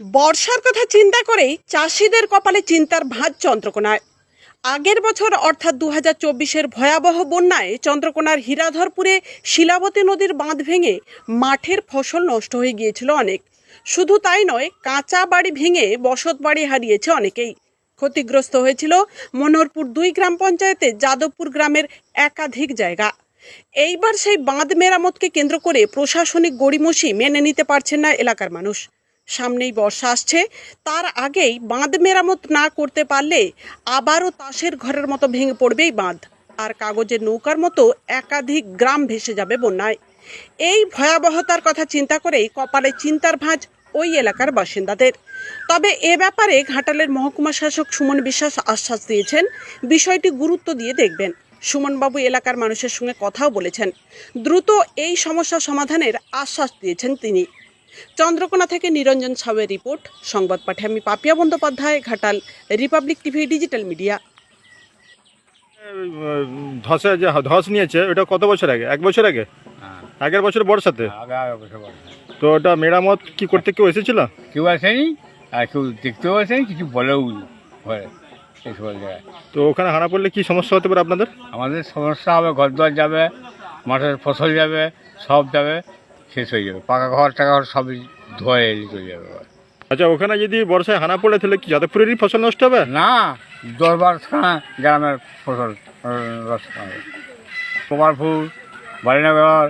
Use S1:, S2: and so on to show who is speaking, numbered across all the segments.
S1: বর্ষার কথা চিন্তা করেই চাষিদের কপালে চিন্তার ভাঁজ চন্দ্রকোনায়। আগের বছর অর্থাৎ দু হাজার চব্বিশের ভয়াবহ বন্যায় চন্দ্রকোনার হীরাধরপুরে শিলাবতী নদীর বাঁধ ভেঙে মাঠের ফসল নষ্ট হয়ে গিয়েছিল অনেক। শুধু তাই নয়, কাঁচা বাড়ি ভেঙে বসত বাড়ি হারিয়েছে অনেকেই। ক্ষতিগ্রস্ত হয়েছিল মনোহরপুর দুই গ্রাম পঞ্চায়েতে যাদবপুর গ্রামের একাধিক জায়গা। এইবার সেই বাঁধ মেরামতকে কেন্দ্র করে প্রশাসনিক গড়িমসি মেনে নিতে পারছেন না এলাকার মানুষ। সামনেই বর্ষা আসছে। তার আগেই বাঁধ মেরামত না করতে পারলে আবারও তাসের ঘরের মতো ভেঙে পড়বেই বাঁধ। আর কাগজের নৌকার মতো একাধিক গ্রাম ভেসে যাবে বন্যায়। এই ভয়াবহতার কথা চিন্তা করেই কপালে চিন্তার ভাঁজ ওই এলাকার বাসিন্দাদের। তবে এ ব্যাপারে ঘাটালের মহকুমা শাসক সুমন বিশ্বাস আশ্বাস দিয়েছেন। বিষয়টি গুরুত্ব দিয়ে দেখবেন। সুমনবাবু এলাকার মানুষের সঙ্গে কথাও বলেছেন। দ্রুত এই সমস্যা সমাধানের আশ্বাস দিয়েছেন তিনি। চন্দ্রকোনা থেকে নিরঞ্জন সাউয়ের রিপোর্ট। সংবাদ পাঠে আমি Papiya Bandyopadhyay Ghatal Republic TV digital media.
S2: ধসে যে ধস নিয়েছে ওটা কত বছর আগে? এক বছর আগে?
S3: হ্যাঁ।
S2: আগের বছর বর্ষাতে? তো ওটা মেরামত কি করতে কেউ এসেছিল?
S3: কেউ আসেনি? আর কেউ দেখতেও আসেনি কিছু বলেও
S2: তো ওখানে হানা পড়লে কি সমস্যা হতে পারে আপনাদের?
S3: আমাদের সমস্যা হবে ঘর দুয়ার যাবে মাঠের ফসল যাবে সব যাবে। শেষ হয়ে যাবে। পাকা ঘর টাকা ঘর সবই ধোয়া এলি চলে যাবে।
S2: আচ্ছা ওখানে যদি বর্ষায় হানা পড়ে তাহলে কি যাদবপুরেরই ফসল নষ্ট হবে?
S3: না দশবার খানা গ্রামের ফসল নষ্ট হবে। কুমার ফুল বালিনগর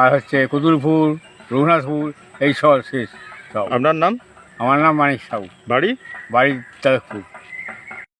S3: আর হচ্ছে কুতুল ফুল রঘুনাথ ফুল এই সব শেষ সব।
S2: আপনার নাম?
S3: আমার নাম মানিক সাহু
S2: বাড়ি?
S3: বাড়ি তাজপুর